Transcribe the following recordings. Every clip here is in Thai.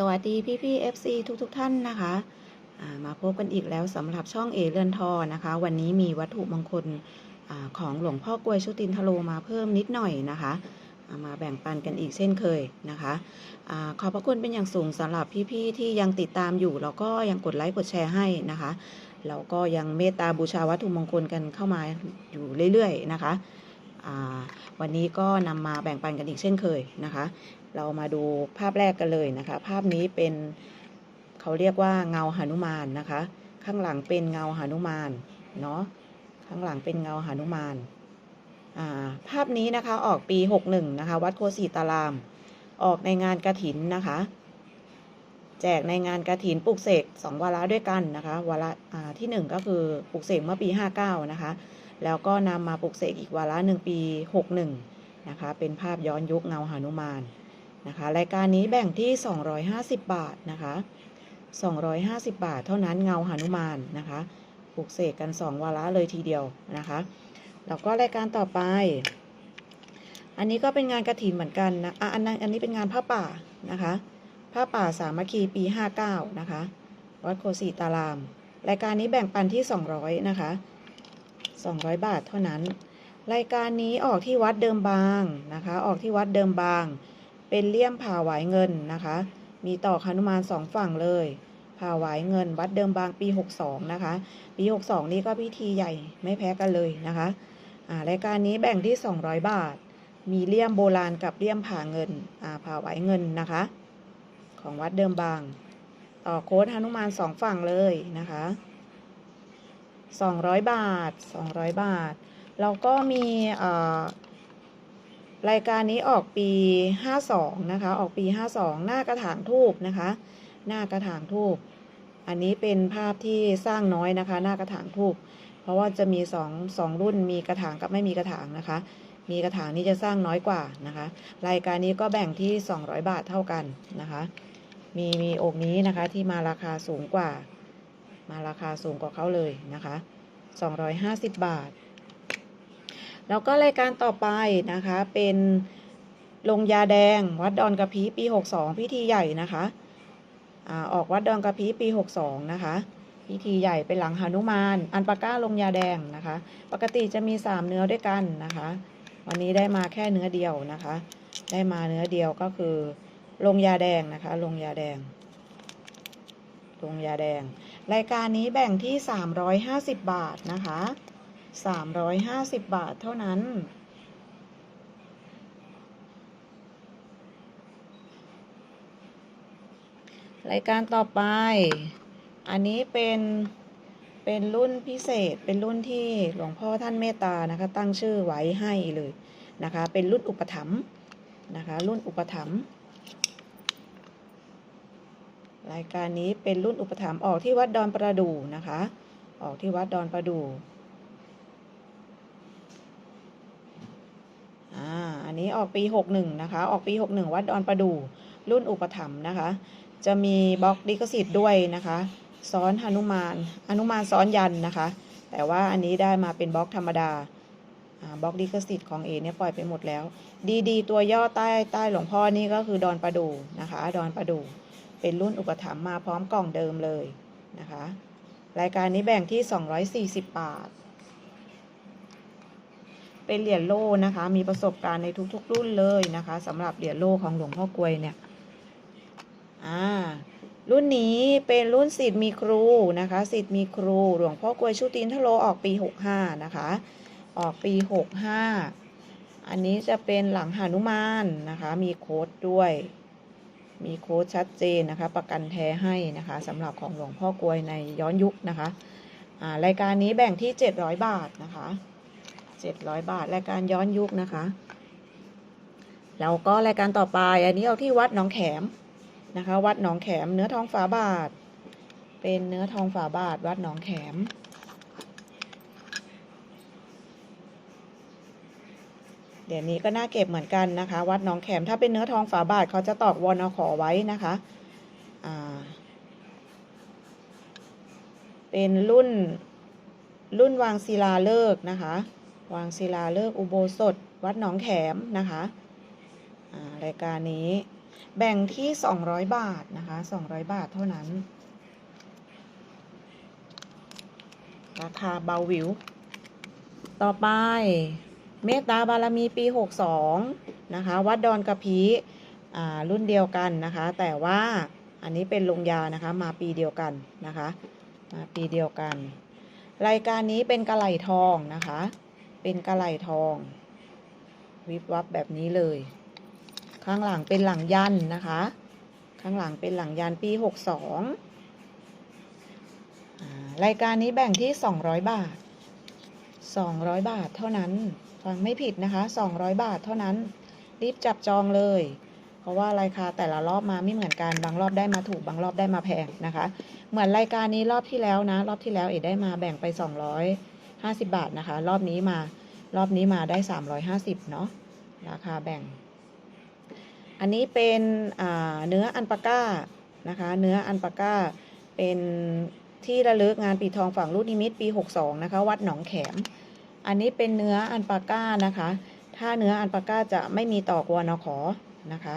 สวัสดีพี่พี่ FC ทุกทุกท่านนะคะามาพบกันอีกแล้วสำหรับช่องเอเรือนทอนะคะ วันนี้มีวัตถุมงคลอของหลวงพ่อกลวยชุตินทโลมาเพิ่มนิดหน่อยนะคะามาแบ่งปันกันอีกเช่นเคยนะคะอขอบพระคุณเป็นอย่างสูงสำหรับพี่ๆที่ยังติดตามอยู่แล้วก็ยังกดไลค์กดแชร์ให้นะคะแล้วก็ยังเมตตาบูชาวัตถุมงคลกันเข้ามาอยู่เรื่อยๆนะคะวันนี้ก็นำมาแบ่งปันกันอีกเช่นเคยนะคะ เรามาดูภาพแรกกันเลยนะคะ ภาพนี้เป็นเขาเรียกว่าเงาหนุมานนะคะ ข้างหลังเป็นเงาหนุมานเนาะข้างหลังเป็นเงาหนุมานาภาพนี้นะคะออกปี 61 นะคะ วัดโคสีตาราม ออกในงานกระถินนะคะ แจกในงานกระถินปลุกเสกสองวาระด้วยกันนะคะวาระาที่หนึ่งก็คือปลุกเสกเมื่อปี 59 นะคะ แล้วก็นำมาปลุกเสกอีกวาระหนึ่งปี 61 นะคะ เป็นภาพย้อนยุคเงาหนุมาน นะคะ รายการนี้แบ่งที่ 250 บาทนะคะ 250 บาทเท่านั้นเงาหานุมานนะคะปลูกเสกกัน 2 วาระเลยทีเดียวนะคะแล้วก็รายการต่อไป อันนี้ก็เป็นงานกระถินเหมือนกันนะอะอันนั้นอันนี้เป็นงานผ้าป่านะคะผ้าป่าสามัคคีปี 59 นะคะ วัดโคสีตาราม รายการนี้แบ่งปันที่ 200 นะคะ 200 บาทเท่านั้น รายการนี้ออกที่วัดเดิมบางนะคะ ออกที่วัดเดิมบาง เป็นเลี่ยมผ่าหวายเงินนะคะ มีต่อคนุมานสองฝั่งเลยผ่าหวายเงิน วัดเดิมบางปี 62 นะคะ ปี 62 นี้ก็พิธีใหญ่ไม่แพ้กันเลยนะคะอ่ารายการนี้แบ่งที่ 200 บาท มีเลี่ยมโบราณกับเลี่ยมผ่าเงินอ่าผ่าหวายเงินนะคะ ของวัดเดิมบาง ต่อโค้ดหนุมานสองฝั่งเลยนะคะ 200 บาท 200 บาทแล้วก็มีอ่า รายการนี้ออกปี 52 นะคะ ออกปี 52 หน้ากระถางทูบนะคะ หน้ากระถางทูบอันนี้เป็นภาพที่สร้างน้อยนะคะ หน้ากระถางทูบเพราะว่าจะมีสองสองรุ่นมีกระถางกับไม่มีกระถางนะคะ มีกระถางนี้จะสร้างน้อยกว่านะคะ รายการนี้ก็แบ่งที่ 200 บาทเท่ากันนะคะ มีมีองค์นี้นะคะที่มาราคาสูงกว่า มาราคาสูงกว่าเขาเลยนะคะ 250 บาท แล้วก็รายการต่อไปนะคะ เป็นลงยาแดงวัดดอนกระพีปี 62 พิธีใหญ่นะคะอออกวัดดอนกระพีปี 62 นะคะ พิธีใหญ่เป็นหลังหนุมาน อันปาก้าลงยาแดงนะคะ ปกติจะมี 3 เนื้อด้วยกันนะคะ วันนี้ได้มาแค่เนื้อเดียวนะคะ ได้มาเนื้อเดียวก็คือลงยาแดงนะคะ ลงยาแดงลงยาแดง รายการนี้แบ่งที่ 350 บาทนะคะ 350 บาทเท่านั้น รายการต่อไป อันนี้เป็นเป็นรุ่นพิเศษ เป็นรุ่นที่หลวงพ่อท่านเมตตานะคะ ตั้งชื่อไว้ให้เลยนะคะ เป็นรุ่นอุปถัมภ์นะคะ รุ่นอุปถัมภ์รายการนี้เป็นรุ่นอุปถัมภ์ออกที่วัดดอนประดู่นะคะ ออกที่วัดดอนประดู่ อ่าอันนี้ออกปี 61 นะคะ ออกปี 61 วัดดอนประดู่รุ่นอุปถัมภ์นะคะ จะมีบล็อกดิกสิทธิ์ด้วยนะคะซ้อนหนุมานหนุมานซ้อนยันนะคะ แต่ว่าอันนี้ได้มาเป็นบล็อกธรรมดาบล็อกดิกสิทธิ์ของเอเนี่ยปล่อยไปหมดแล้ว ดีดีตัวย่อใต้ใต้หลวงพ่อนี่ก็คือดอนประดู่นะคะ ดอนประดู่เป็นรุ่นอุปถัมภ์มาพร้อมกล่องเดิมเลยนะคะ รายการนี้แบ่งที่ 240 บาท เป็นเหรียญโล่นะคะ มีประสบการณ์ในทุกๆ รุ่นเลยนะคะสำหรับเหรียญโล่ของหลวงพ่อกลวยเนี่ย อ่า รุ่นนี้เป็นรุ่นสิทธิ์มีครูนะคะสิทธิ์มีครูหลวงพ่อกลวยชุตินทโลออกปี65นะคะ ออกปี65อันนี้จะเป็นหลังหานุมานนะคะ มีโค้ดด้วย มีโค้ดชัดเจนนะคะ ประกันแท้ให้นะคะสำหรับของหลวงพ่อกลวยในย้อนยุคนะคะ อ่ารายการนี้แบ่งที่ 700 บาทนะคะ 700 บาทรายการย้อนยุคนะคะ แล้วก็รายการต่อไปอันนี้เอาที่วัดหนองแขมนะคะ วัดหนองแขมเนื้อทองฝาบาท เป็นเนื้อทองฝาบาท วัดหนองแขมเดี๋ยวนี้ก็น่าเก็บเหมือนกันนะคะ วัดหนองแขมถ้าเป็นเนื้อทองฝาบาทเขาจะตอกวอนอขอไว้นะคะเป็นรุ่นรุ่นวางศิลาฤกษ์นะคะ วางศิลาฤกษ์อุโบสถ วัดหนองแขมนะคะารายการนี้แบ่งที่ 200 บาทนะคะ 200 บาทเท่านั้น ราคาเบาวิว ต่อไป เมตตาบารมีปี 62 นะคะ วัดดอนกะพีอ่ารุ่นเดียวกันนะคะ แต่ว่าอันนี้เป็นลงยานะคะ มาปีเดียวกันนะคะ มาปีเดียวกัน รายการนี้เป็นกระไหลทองนะคะ เป็นกระไหลทอง วิบวับแบบนี้เลย ข้างหลังเป็นหลังยันนะคะ ข้างหลังเป็นหลังยันปี62อ่ารายการนี้แบ่งที่200บาท200บาทเท่านั้นฟังไม่ผิดนะคะ200บาทเท่านั้น รีบจับจองเลย เพราะว่าราคาแต่ละรอบมาไม่เหมือนกัน บางรอบได้มาถูก บางรอบได้มาแพงนะคะ เหมือนรายการนี้รอบที่แล้วนะ รอบที่แล้วเอ๋ได้มาแบ่งไป 50 บาทนะคะ รอบนี้มารอบนี้มาได้ 350 เนาะราคาแบ่ง อันนี้เป็นเนื้ออันปาก้านะคะ เนื้ออันปาก้าเป็นที่ระลึกงานปีทองฝั่งลูกนิมิตปี 62 นะคะ วัดหนองแขม อันนี้เป็นเนื้ออันปาก้านะคะ ถ้าเนื้ออันปาก้าจะไม่มีตอกวนขอนะคะ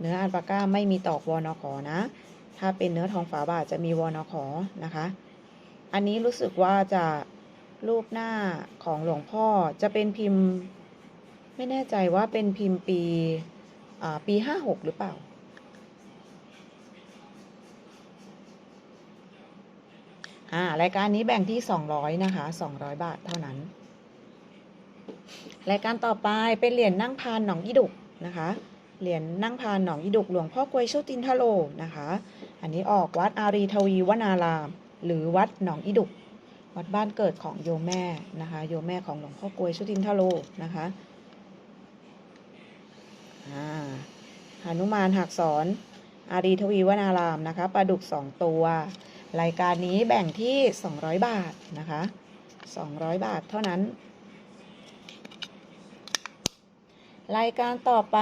เนื้ออันปาก้าไม่มีตอกวนขอนะ ถ้าเป็นเนื้อทองฝาบาทจะมีวนขอนะคะ อันนี้รู้สึกว่าจะ รูปหน้าของหลวงพ่อจะเป็นพิมพ์ ไม่แน่ใจว่าเป็นพิมพ์ปีปีห้าหกหรือเปล่า อ่ารายการนี้แบ่งที่200นะคะ200บาทเท่านั้น รายการต่อไปเป็นเหรียญนั่งพานหนองยี่ดุกนะคะ เหรียญนั่งพานหนองยี่ดุกหลวงพ่อกวยชุตินทโลนะคะ อันนี้ออกวัดอารีทวีวนาราม หรือวัดหนองอีดุก วัดบ้านเกิดของโยมแม่นะคะโยมแม่ของหลวงพ่อกวยชุตินทโลนะคะอ่าหนุมานหักสอนอารีทวีวนารามนะคะปลาดุกสองตัว รายการนี้แบ่งที่ 200 บาทนะคะ200 บาทเท่านั้น รายการต่อไป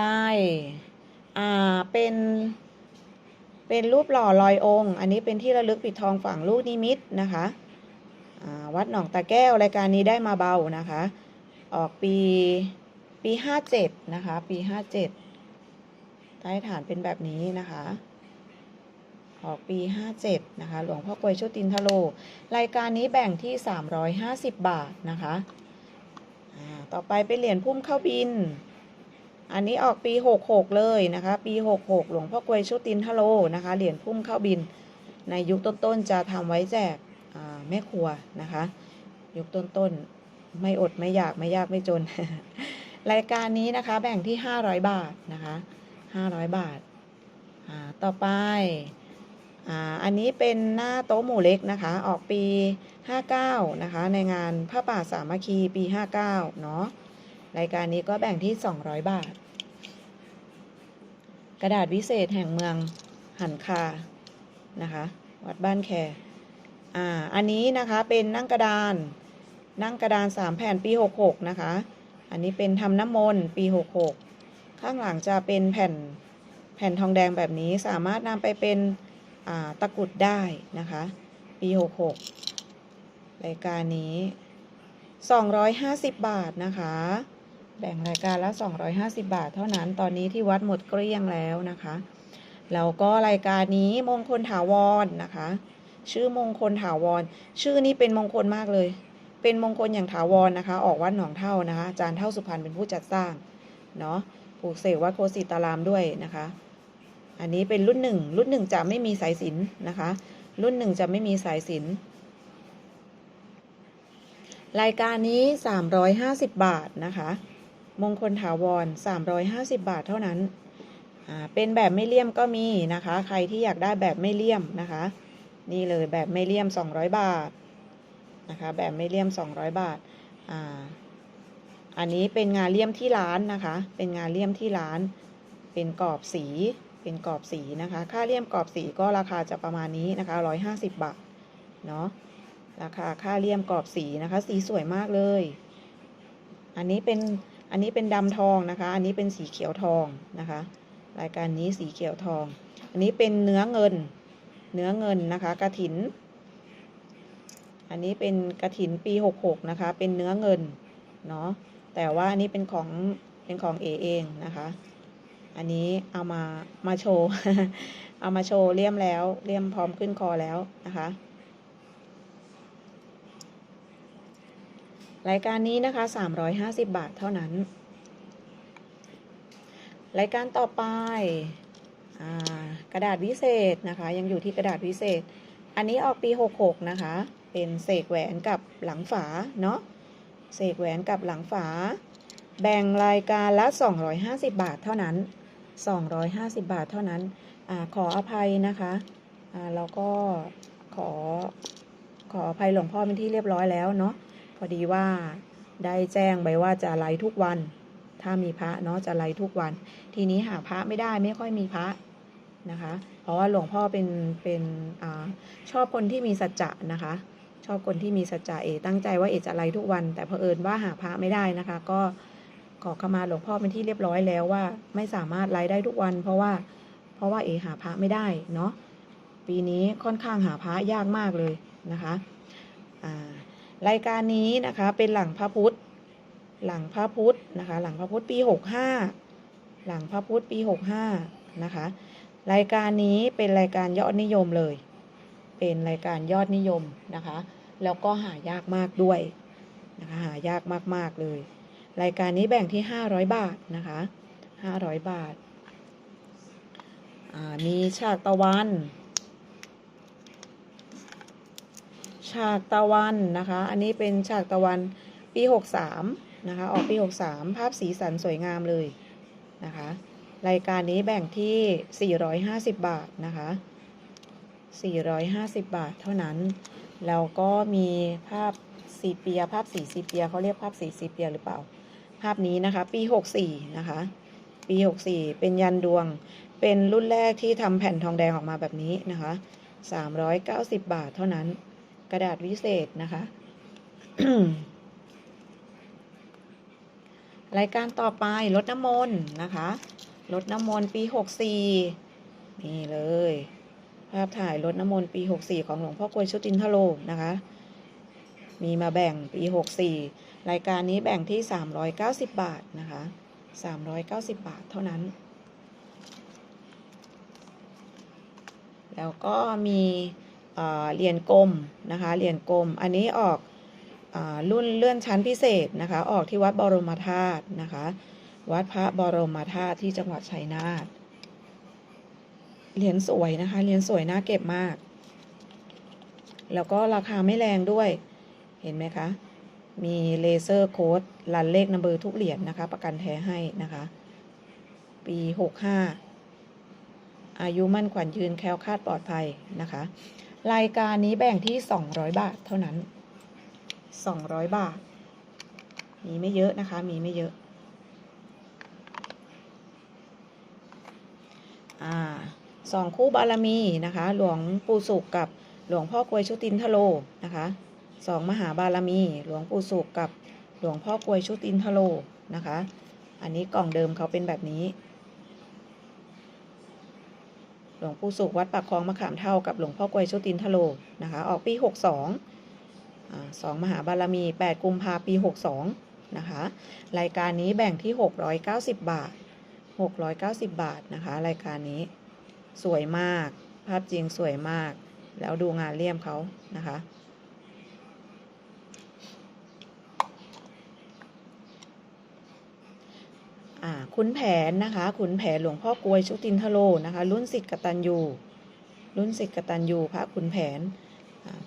อ่าเป็นเป็นรูปหล่อลอยองค์ อันนี้เป็นที่ระลึกปิดทองฝั่งลูกนิมิตนะคะ วัดหนองตาแก้วรายการนี้ได้มาเบานะคะ ออกปีปี57นะคะ ปี57ใต้ฐานเป็นแบบนี้นะคะ ออกปี57นะคะ หลวงพ่อกวยชุตินทโล รายการนี้แบ่งที่350บาทนะคะต่อไปเป็นเหรียญพุ่มเข้าบิน อันนี้ออกปี66เลยนะคะ ปี66หลวงพ่อกวยชุตินทโลนะคะ เหรียญพุ่มเข้าบิน ในยุคต้นๆจะทำไว้แจก แม่ครัวนะคะ ยุคต้นๆ ไม่อดไม่อยากไม่ยากไม่จน รายการนี้นะคะ แบ่งที่ 500 บาทนะคะ500 บาทาต่อไปอันนี้เป็นหน้าโต๊ะหมู่เล็กนะคะ ออกปี 59 นะคะ ในงานผ้าป่าสามัคคีปี 59 เนาะรายการนี้ก็แบ่งที่ 200 บาท กระดาษวิเศษแห่งเมืองหันคานะคะ วัดบ้านแค อ่าอันนี้นะคะเป็นนั่งกระดานนั่งกระดาน3แผ่นปี66นะคะ อันนี้เป็นทำน้ำมนต์ปี66ข้างหลังจะเป็นแผ่นแผ่นทองแดงแบบนี้สามารถนำไปเป็นตะกรุดได้นะคะ ปี66รายการนี้250บาทนะคะ แบ่งรายการละ250บาท เท่านั้นตอนนี้ที่วัดหมดเกลี้ยงแล้วนะคะแล้วก็รายการนี้มงคลถาวรนะคะ ชื่อมงคลถาวร ชื่อนี้เป็นมงคลมากเลย เป็นมงคลอย่างถาวรนะคะ ออกวัดหนองเท่านะคะอาจารย์เท่าสุพรรณเป็นผู้จัดสร้างเนาะปลูกเสกวัดโคสิตารามด้วยนะคะ อันนี้เป็นรุ่นหนึ่งรุ่นหนึ่งจะไม่มีสายสินนะคะ รุ่นหนึ่งจะไม่มีสายสินรายการนี้ 350 บาทนะคะ มงคลถาวร 350 บาทเท่านั้น เป็นแบบไม่เลี่ยมก็มีนะคะ ใครที่อยากได้แบบไม่เลี่ยมนะคะ นี่เลยแบบไม่เลี่ยม 200 บาทนะคะแบบไม่เลี่ยม 200 บาทอ่าอันนี้เป็นงานเลี่ยมที่ร้านนะคะ เป็นงานเลี่ยมที่ร้าน เป็นกรอบสี เป็นกรอบสีนะคะ ค่าเลี่ยมกรอบสีก็ราคาจะประมาณนี้นะคะ 150 บาท เนาะ ราคาค่าเลี่ยมกรอบสีนะคะ สีสวยมากเลย อันนี้เป็น อันนี้เป็นดำทองนะคะ อันนี้เป็นสีเขียวทองนะคะ รายการนี้สีเขียวทอง อันนี้เป็นเนื้อเงิน เนื้อเงินนะคะกระถิน อันนี้เป็นกระถินปีหกหกนะคะ เป็นเนื้อเงินเนาะแต่ว่าอันนี้เป็นของเป็นของเอเองนะคะ อันนี้เอามามาโชว์เอามาโชว์เลี่ยมแล้วเลี่ยมพร้อมขึ้นคอแล้วนะคะ รายการนี้นะคะ350บาทเท่านั้น รายการต่อไป กระดาษวิเศษนะคะ ยังอยู่ที่กระดาษวิเศษ อันนี้ออกปี 66 นะคะ เป็นเศษแหวนกับหลังฝาเนาะเศษแหวนกับหลังฝา แบ่งรายการละ 250 บาทเท่านั้น 250 บาทเท่านั้นอขออภัยนะคะอ่าแล้วก็ขอขออภัยหลวงพ่อเป็นที่เรียบร้อยแล้วเนาะพอดีว่าได้แจ้งไปว่าจะไลฟ์ทุกวัน ถ้ามีพระเนาะจะไลฟ์ทุกวัน ทีนี้หาพระไม่ได้ไม่ค่อยมีพระ นะคะ เพราะว่าหลวงพ่อเป็นเป็นอชอบคนที่มีสัจจะนะคะ ชอบคนที่มีสัจจะเอ ตั้งใจว่าเอจะไลทุกวัน แต่เผอิญว่าหาพระไม่ได้นะคะ ก็ขอขมาหลวงพ่อเป็นที่เรียบร้อยแล้วว่าไม่สามารถไลฟ์ได้ทุกวัน เพราะว่าเพราะว่าเอหาพระไม่ได้เนาะปีนี้ค่อนข้างหาพระยากมากเลยนะคะรายการนี้นะคะเป็นหลังพระพุทธหลังพระพุทธนะคะ หลังพระพุทธปี65หลังพระพุทธปี65นะคะ รายการนี้เป็นรายการยอดนิยมเลย เป็นรายการยอดนิยมนะคะ แล้วก็หายากมากด้วยนะคะ หายากมากๆเลย รายการนี้แบ่งที่ 500 บาทนะคะ500 บาทามีฉากตะวัน ฉากตะวันนะคะ อันนี้เป็นฉากตะวันปี 63 นะคะ ออกปี 63 ภาพสีสันสวยงามเลยนะคะ รายการนี้แบ่งที่ 450 บาทนะคะ 450 บาทเท่านั้น แล้วก็มีภาพสีเปีย ภาพสีสีเปียเขาเรียกภาพสีสีเปียหรือเปล่า ภาพนี้นะคะ ปี 64 นะคะ ปี 64 เป็นยันดวง เป็นรุ่นแรกที่ทำแผ่นทองแดงออกมาแบบนี้นะคะ 390 บาทเท่านั้น กระดาษวิเศษนะคะรายการต่อไปรถน้ำมนต์นะคะ รถน้ำมนต์ปี64นี่เลย ภาพถ่ายรถน้ำมนต์ปี64ของหลวงพ่อกวยชุตินทโลนะคะ มีมาแบ่งปี64รายการนี้แบ่งที่390บาทนะคะ390บาทเท่านั้น แล้วก็มีเหรียญกลมนะคะเหรียญกลมอันนี้ออกอรุ่นเลื่อนชั้นพิเศษนะคะ ออกที่วัดบรมธาตุนะคะ วัดพระบรมธาตุที่จังหวัดชัยนาทเหรียญสวยนะคะ เหรียญสวยน่าเก็บมาก แล้วก็ราคาไม่แรงด้วย เห็นไหมคะ มีเลเซอร์โค้ดรันเลขนัมเบอร์ทุกเหรียญนะคะ ประกันแท้ให้นะคะ ปี65อายุมั่นขวัญยืนแคล้วคาดปลอดภัยนะคะ รายการนี้แบ่งที่ 200 บาทเท่านั้น 200 บาท มีไม่เยอะนะคะ มีไม่เยอะ อ่าสองคู่บารมีนะคะ หลวงปู่สุขกับหลวงพ่อกวยชุตินทโลนะคะสองมหาบารมี หลวงปู่สุขกับหลวงพ่อกวยชุตินทโลนะคะ อันนี้กล่องเดิมเขาเป็นแบบนี้ หลวงปู่สุขวัดปากคลองมะขามเท่ากับหลวงพ่อกวยชุตินทโลนะคะ ออกปี62อ่าสองมหาบารมี8กุมภาปี62นะคะ รายการนี้แบ่งที่690บาท 690 บาทนะคะ รายการนี้สวยมาก ภาพจริงสวยมาก แล้วดูงานเลี่ยมเขานะคะ ขุนแผนนะคะ ขุนแผนหลวงพ่อกวยชุตินทโลนะคะ รุ่นสิทธิ์กตัญญูรุ่นสิทธิ์กตัญญูพระขุนแผน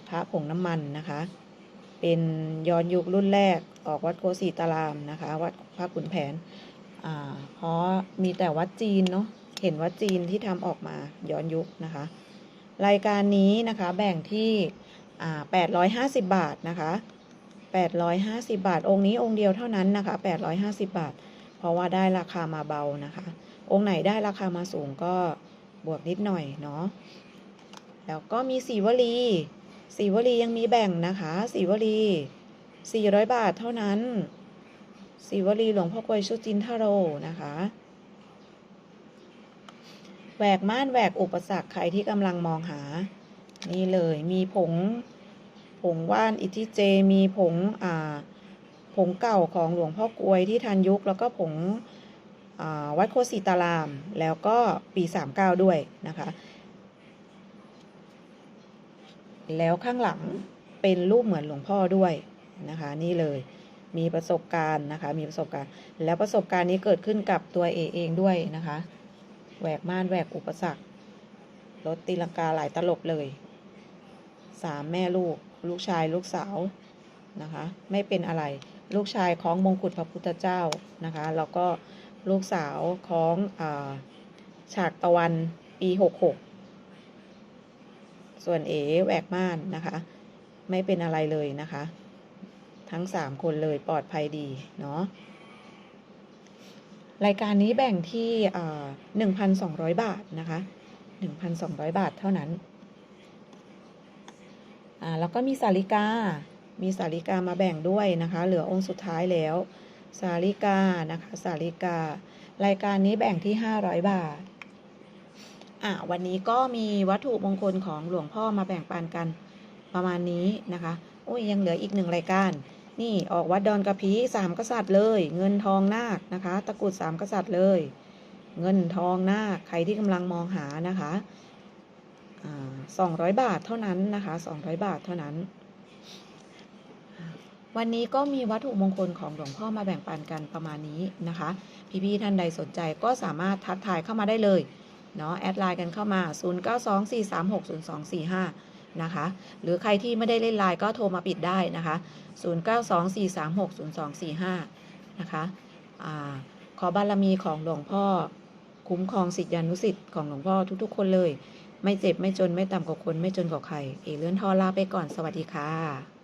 พระผงน้ำมันนะคะ เป็นย้อนยุครุ่นแรกออกวัดโกสีตารามนะคะ วัดพระขุนแผน เพราะมีแต่วัดจีนเนาะเห็นวัดจีนที่ทำออกมาย้อนยุคนะคะ รายการนี้นะคะแบ่งที่850 บาทนะคะ850 บาท องค์นี้องค์เดียวเท่านั้นนะคะ 850 บาท เพราะว่าได้ราคามาเบานะคะ องค์ไหนได้ราคามาสูงก็บวกนิดหน่อยเนาะแล้วก็มีสีวลีสีวลียังมีแบ่งนะคะสีวลี400 บาทเท่านั้น สีวลีหลวงพ่อกวยชุจินทโรนะคะแหวกม่านแหวกอุปสรรคใครที่กำลังมองหา นี่เลยมีผงผงว่านอิทิเจมีผงอ่าผงเก่าของหลวงพ่อกวยที่ทันยุค แล้วก็ผงอ่าวัดโคสิตาราม แล้วก็ปี 39 ด้วยนะคะ แล้วข้างหลังเป็นรูปเหมือนหลวงพ่อด้วยนะคะ นี่เลย มีประสบการณ์นะคะ มีประสบการณ์ แล้วประสบการณ์นี้เกิดขึ้นกับตัวเอเองด้วยนะคะแหวกม่านแหวกอุปสรรครถตีลังกาหลายตลบเลยสามแม่ลูก ลูกชายลูกสาวนะคะ ไม่เป็นอะไร ลูกชายของมงกุฎพระพุทธเจ้านะคะ แล้วก็ลูกสาวของอฉากตะวันปีหกหกส่วนเอแหวกม่านนะคะ ไม่เป็นอะไรเลยนะคะ ทั้งสามคนเลยปลอดภัยดีเนาะรายการนี้แบ่งที่หนึ่งพันสองร้อยบาทนะคะหนึ่งพันสองร้อยบาทเท่านั้นอ่าแล้วก็มีสาริกา มีสาริกามาแบ่งด้วยนะคะ เหลือองค์สุดท้ายแล้ว สาริกานะคะสาริกา รายการนี้แบ่งที่ห้าร้อยบาทอ่าวันนี้ก็มีวัตถุมงคลของหลวงพ่อมาแบ่งปันกันประมาณนี้นะคะโอ้ยยังเหลืออีกหนึ่งรายการ นี่ออกวัดดอนกระพีสามกษัตริย์เลย เงินทองนาคนะคะ ตะกรุดสามกษัตริย์เลย เงินทองนาคใครที่กำลังมองหานะคะสองร้อยบาทเท่านั้นนะคะสองร้อยบาทเท่านั้น วันนี้ก็มีวัตถุมงคลของหลวงพ่อมาแบ่งปันกันประมาณนี้นะคะ พี่ๆท่านใดสนใจก็สามารถทักทายเข้ามาได้เลยเนาะแอดไลน์กันเข้ามา 0924360245 นะคะ หรือใครที่ไม่ได้เล่นไลน์ก็โทรมาปิดได้นะคะ 0924360245 นะคะอาขอบารมีของหลวงพ่อคุ้มครองสิทธิานุสิทธิ์ของหลวงพ่อทุกๆ คนเลย ไม่เจ็บไม่จนไม่ต่ำกว่าคนไม่จนกว่าใคร เอเลื่อนทอลาไปก่อนสวัสดีค่ะ